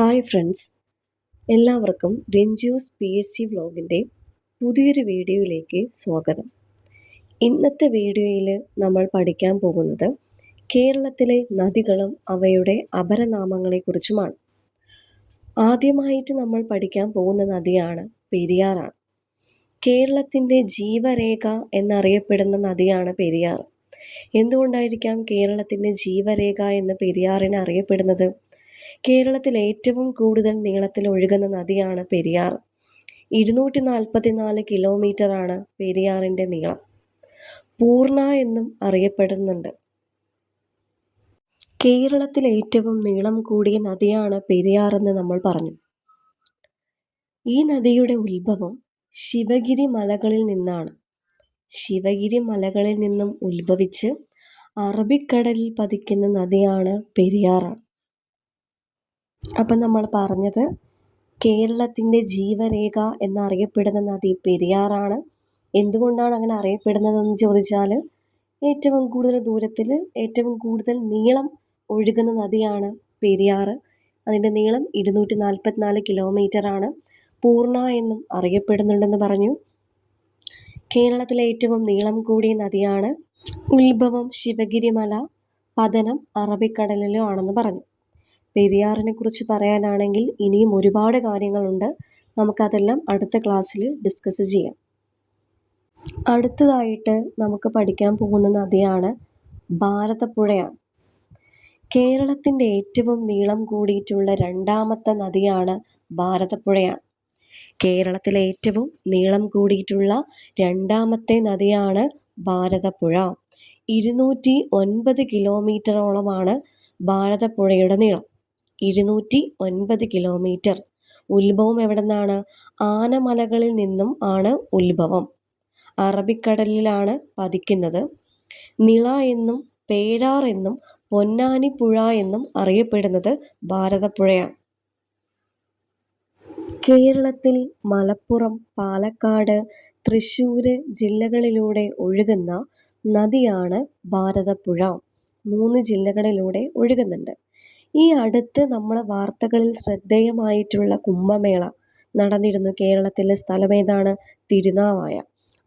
Hi friends എല്ലാവർക്കും Ranju's P S C വ്ലോഗിന്റെ പുതിയൊരു വീഡിയോയിലേക്ക് സ്വാഗതം. ഇന്നത്തെ വീഡിയോയിൽ നമ്മൾ പഠിക്കാൻ പോകുന്നത് കേരളത്തിലെ നദികളും അവയുടെ അപരനാമങ്ങളെക്കുറിച്ചുമാണ്. ആദ്യമായിട്ട് നമ്മൾ പഠിക്കാൻ പോകുന്ന നദിയാണ് പെരിയാറാണ് കേരളത്തിന്റെ ജീവരേഖ എന്നറിയപ്പെടുന്ന നദിയാണ് പെരിയാർ. എന്തുകൊണ്ടായിരിക്കാം കേരളത്തിന്റെ ജീവരേഖ എന്ന് പെരിയാറിനെ അറിയപ്പെടുന്നത്? കേരളത്തിൽ ഏറ്റവും കൂടുതൽ നീളത്തിൽ ഒഴുകുന്ന നദിയാണ് പെരിയാർ. ഇരുന്നൂറ്റി നാൽപ്പത്തി നാല് കിലോമീറ്ററാണ് പെരിയാറിന്റെ നീളം. പൂർണ എന്നും അറിയപ്പെടുന്നുണ്ട്. കേരളത്തിൽ ഏറ്റവും നീളം കൂടിയ നദിയാണ് പെരിയാർ എന്ന് നമ്മൾ പറഞ്ഞു. ഈ നദിയുടെ ഉത്ഭവം ശിവഗിരി മലകളിൽ നിന്നാണ്. ശിവഗിരി മലകളിൽ നിന്നും ഉത്ഭവിച്ച് അറബിക്കടലിൽ പതിക്കുന്ന നദിയാണ് പെരിയാറാണ്. അപ്പം നമ്മൾ പറഞ്ഞത് കേരളത്തിന്റെ ജീവരേഖ എന്നറിയപ്പെടുന്ന നദി പെരിയാറാണ്. എന്തുകൊണ്ടാണ് അങ്ങനെ അറിയപ്പെടുന്നതെന്ന് ചോദിച്ചാൽ ഏറ്റവും കൂടുതൽ ദൂരത്തിൽ ഏറ്റവും കൂടുതൽ നീളം ഒഴുകുന്ന നദിയാണ് പെരിയാർ അതിന്റെ നീളം ഇരുന്നൂറ്റി നാൽപ്പത്തിനാല് കിലോമീറ്ററാണ്. പൂർണ എന്നും അറിയപ്പെടുന്നുണ്ടെന്ന് പറഞ്ഞു. കേരളത്തിലെ ഏറ്റവും നീളം കൂടിയ നദിയാണ് ഉത്ഭവം ശിവഗിരിമല പതനം അറബിക്കടലിലും ആണെന്ന് പറഞ്ഞു. പെരിയാറിനെ കുറിച്ച് പറയാനാണെങ്കിൽ ഇനിയും ഒരുപാട് കാര്യങ്ങളുണ്ട്. നമുക്കതെല്ലാം അടുത്ത ക്ലാസ്സിൽ ഡിസ്കസ് ചെയ്യാം. അടുത്തതായിട്ട് നമുക്ക് പഠിക്കാൻ പോകുന്ന നദിയാണ് ഭാരതപ്പുഴയാണ്. കേരളത്തിന്റെ ഏറ്റവും നീളം കൂടിയിട്ടുള്ള രണ്ടാമത്തെ നദിയാണ് ഭാരതപ്പുഴയാണ്. കേരളത്തിലെ ഏറ്റവും നീളം കൂടിയിട്ടുള്ള രണ്ടാമത്തെ നദിയാണ് ഭാരതപ്പുഴ. ഇരുന്നൂറ്റി ഒൻപത് കിലോമീറ്ററോളമാണ് ഭാരതപ്പുഴയുടെ നീളം. ഇരുന്നൂറ്റി ഒൻപത് കിലോമീറ്റർ. ഉത്ഭവം എവിടെ നിന്നാണ് ആനമലകളിൽ നിന്നും ആണ് ഉത്ഭവം. അറബിക്കടലിലാണ് പതിക്കുന്നത്. നിള എന്നും പേരാർ എന്നും പൊന്നാനി പുഴ എന്നും അറിയപ്പെടുന്നത് ഭാരതപ്പുഴയാണ്. കേരളത്തിൽ മലപ്പുറം പാലക്കാട് തൃശ്ശൂർ ജില്ലകളിലൂടെ ഒഴുകുന്ന നദിയാണ് ഭാരതപ്പുഴ. മൂന്ന് ജില്ലകളിലൂടെ ഒഴുകുന്നുണ്ട്. ഈ അടുത്ത് നമ്മളെ വാർത്തകളിൽ ശ്രദ്ധേയമായിട്ടുള്ള കുംഭമേള നടന്നിരുന്നു. കേരളത്തിലെ സ്ഥലമേതാണ് തിരുനാവായ.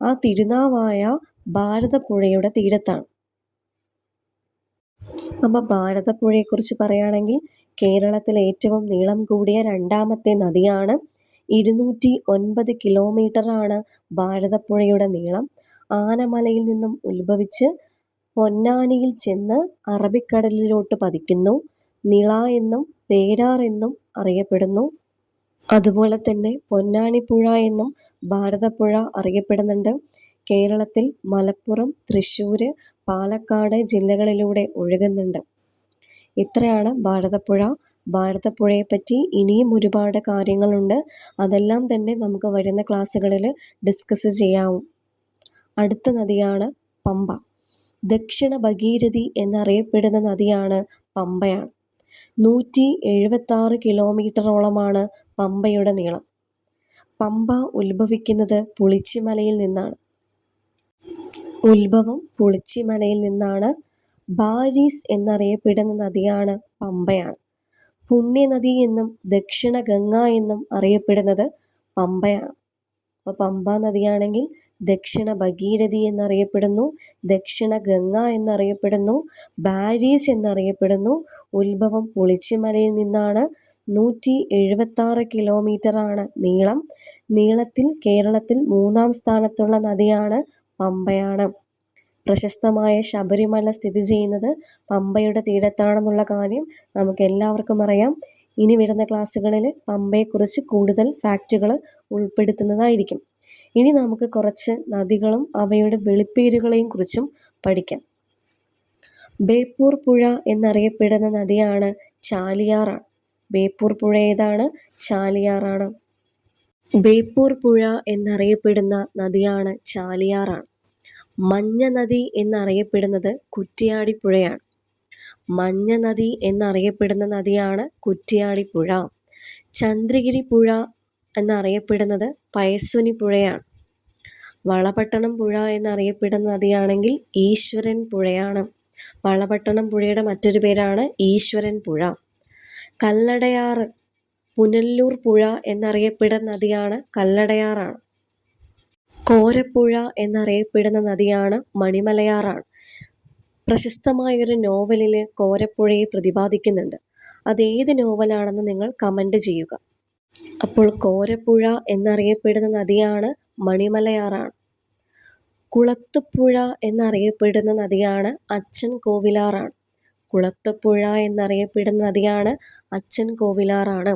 ആ തിരുനാവായ ഭാരതപ്പുഴയുടെ തീരത്താണ്. അപ്പോൾ ഭാരതപ്പുഴയെക്കുറിച്ച് പറയുകയാണെങ്കിൽ കേരളത്തിലെ ഏറ്റവും നീളം കൂടിയ രണ്ടാമത്തെ നദിയാണ്. ഇരുന്നൂറ്റി ഒൻപത് കിലോമീറ്ററാണ് ഭാരതപ്പുഴയുടെ നീളം. ആനമലയിൽ നിന്നും ഉത്ഭവിച്ച് പൊന്നാനിയിൽ ചെന്ന് അറബിക്കടലിലോട്ട് പതിക്കുന്നു. നിള എന്നും പേരാർ എന്നും അറിയപ്പെടുന്നു. അതുപോലെ തന്നെ പൊന്നാനിപ്പുഴ എന്നും ഭാരതപ്പുഴ അറിയപ്പെടുന്നുണ്ട്. കേരളത്തിൽ മലപ്പുറം തൃശ്ശൂർ പാലക്കാട് ജില്ലകളിലൂടെ ഒഴുകുന്നുണ്ട്. ഇത്രയാണ് ഭാരതപ്പുഴ. ഭാരതപ്പുഴയെപ്പറ്റി ഇനിയും ഒരുപാട് കാര്യങ്ങളുണ്ട്. അതെല്ലാം തന്നെ നമുക്ക് വരുന്ന ക്ലാസ്സുകളിൽ ഡിസ്കസ് ചെയ്യാവും. അടുത്ത നദിയാണ് പമ്പ. ദക്ഷിണ ഭഗീരഥി എന്നറിയപ്പെടുന്ന നദിയാണ് പമ്പയാണ്. നൂറ്റി എഴുപത്താറ് കിലോമീറ്ററോളമാണ് പമ്പയുടെ നീളം. പമ്പ ഉത്ഭവിക്കുന്നത് പുളിച്ചിമലയിൽ നിന്നാണ്. ഉത്ഭവം പുളിച്ചിമലയിൽ നിന്നാണ്. ബാരീസ് എന്നറിയപ്പെടുന്ന നദിയാണ് പമ്പയാണ്. പുണ്യനദി എന്നും ദക്ഷിണ ഗംഗ എന്നും അറിയപ്പെടുന്നത് പമ്പയാണ്. അപ്പോൾ പമ്പ നദിയാണെങ്കിൽ ദക്ഷിണ ഭഗീരഥി എന്നറിയപ്പെടുന്നു ദക്ഷിണ ഗംഗ എന്നറിയപ്പെടുന്നു ബാരീസ് എന്നറിയപ്പെടുന്നു ഉത്ഭവം പുളിച്ചിമലയിൽ നിന്നാണ്. നൂറ്റി എഴുപത്താറ് കിലോമീറ്ററാണ് നീളം. നീളത്തിൽ കേരളത്തിൽ മൂന്നാം സ്ഥാനത്തുള്ള നദിയാണ് പമ്പയാണ്. പ്രശസ്തമായ ശബരിമല സ്ഥിതി ചെയ്യുന്നത് പമ്പയുടെ തീരത്താണെന്നുള്ള കാര്യം നമുക്ക് എല്ലാവർക്കും അറിയാം. ഇനി വരുന്ന ക്ലാസ്സുകളിൽ പമ്പയെക്കുറിച്ച് കൂടുതൽ ഫാക്റ്റുകൾ ഉൾപ്പെടുത്തുന്നതായിരിക്കും. ഇനി നമുക്ക് കുറച്ച് നദികളും അവയുടെ വെളിപ്പേരുകളെയും കുറിച്ചും പഠിക്കാം. ബേപ്പൂർ പുഴ എന്നറിയപ്പെടുന്ന നദിയാണ് ചാലിയാറാണ് ബേപ്പൂർ പുഴ ഏതാണ്? ചാലിയാറാണ്. ബേപ്പൂർ പുഴ എന്നറിയപ്പെടുന്ന നദിയാണ് ചാലിയാറാണ്. മഞ്ഞ നദി എന്നറിയപ്പെടുന്നത് കുറ്റിയാടിപ്പുഴയാണ്. മഞ്ഞ നദി എന്നറിയപ്പെടുന്ന നദിയാണ് കുറ്റിയാടിപ്പുഴ. ചന്ദ്രഗിരി പുഴ എന്നറിയപ്പെടുന്നത് പയസ്വനി പുഴയാണ് വളപട്ടണം പുഴ എന്നറിയപ്പെടുന്ന നദിയാണെങ്കിൽ ഈശ്വരൻ പുഴയാണ്. വളപട്ടണം പുഴയുടെ മറ്റൊരു പേരാണ് ഈശ്വരൻ പുഴ. കല്ലടയാറ് പുനല്ലൂർ പുഴ എന്നറിയപ്പെടുന്ന നദിയാണ് കല്ലടയാറാണ്. കോരപ്പുഴ എന്നറിയപ്പെടുന്ന നദിയാണ് മണിമലയാറാണ്. പ്രശസ്തമായൊരു നോവലിൽ കോരപ്പുഴയെ പ്രതിപാദിക്കുന്നുണ്ട്. അതേത് നോവലാണെന്ന് നിങ്ങൾ കമന്റ് ചെയ്യുക. അപ്പോൾ കോരപ്പുഴ എന്നറിയപ്പെടുന്ന നദിയാണ് മണിമലയാറാണ്. കുളത്തുപുഴ എന്നറിയപ്പെടുന്ന നദിയാണ് അച്ഛൻ കോവിലാറാണ്. കുളത്തുപുഴ എന്നറിയപ്പെടുന്ന നദിയാണ് അച്ഛൻ കോവിലാറാണ്.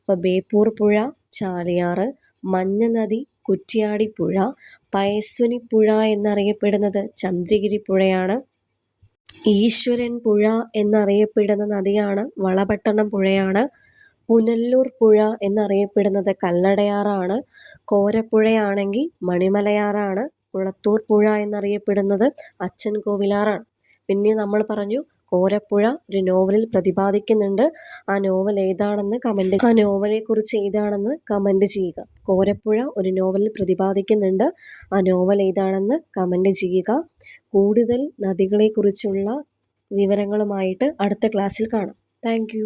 അപ്പോൾ ബേപ്പൂർ പുഴ ചാലിയാറ് മഞ്ഞ നദി കുറ്റ്യാടിപ്പുഴ പയസ്വിനിപ്പുഴ എന്നറിയപ്പെടുന്നത് ചന്ദ്രഗിരി പുഴയാണ് ഈശ്വരൻ പുഴ എന്നറിയപ്പെടുന്ന നദിയാണ് വളപട്ടണം പുഴയാണ്. പുനല്ലൂർ പുഴ എന്നറിയപ്പെടുന്നത് കല്ലടയാറാണ്. കോരപ്പുഴയാണെങ്കിൽ മണിമലയാറാണ്. കുളത്തൂർ പുഴ എന്നറിയപ്പെടുന്നത് അച്ഛൻ കോവിലാറാണ് പിന്നെ നമ്മൾ പറഞ്ഞു കോരപ്പുഴ ഒരു നോവലിൽ പ്രതിപാദിക്കുന്നുണ്ട്. ആ നോവൽ ഏതാണെന്ന് കമന്റ് ആ നോവലെക്കുറിച്ച് ഏതാണെന്ന് കമന്റ് ചെയ്യുക. കോരപ്പുഴ ഒരു നോവലിൽ പ്രതിപാദിക്കുന്നുണ്ട്. ആ നോവൽ ഏതാണെന്ന് കമന്റ് ചെയ്യുക. കൂടുതൽ നദികളെക്കുറിച്ചുള്ള വിവരങ്ങളുമായിട്ട് അടുത്ത ക്ലാസ്സിൽ കാണാം. താങ്ക്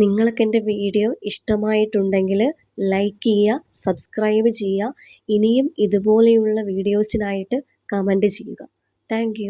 നിങ്ങൾക്ക് എന്റെ വീഡിയോ ഇഷ്ടമായിട്ടുണ്ടെങ്കിൽ ലൈക്ക് ചെയ്യുക സബ്സ്ക്രൈബ് ചെയ്യുക. ഇനിയും ഇതുപോലെയുള്ള വീഡിയോസിനായിട്ട് കമന്റ് ചെയ്യുക. താങ്ക്